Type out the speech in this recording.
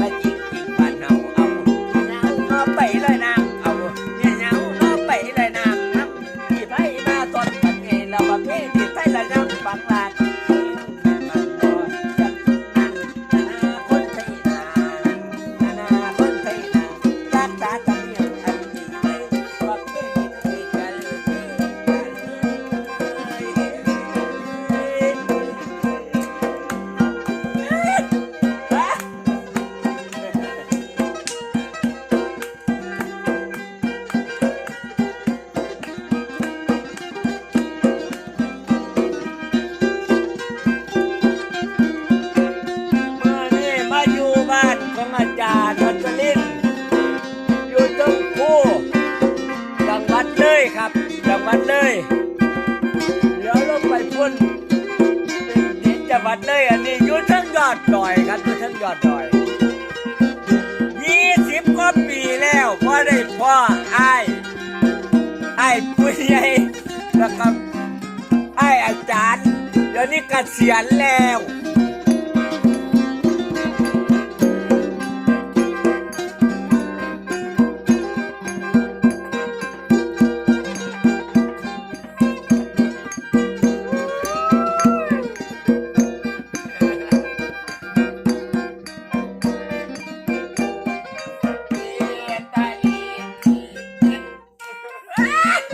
มันละจริงจริงบ้านเาเอ้ำเอาไปเลยน้ำเอาเน่าเอาเลยน้ำน้ำที่ไผ่มาตอนปันไงเราประเภทที่ไผ่ละน้ำฟังลา เลยเดี๋ยวลงไปพุ่นเนดินจังหวัดเลยอันนี้อยู่ทั้งยอดดอยครับอยู่ทั้งยอดดอยยี่สิบกว่าปีแล้วพอได้พ่อไอ้ไอ้ายผู้ใหญ่แล้วก็ไอ้อาจารย์เดี๋ยวนี้เกษียณแล้ว Ah!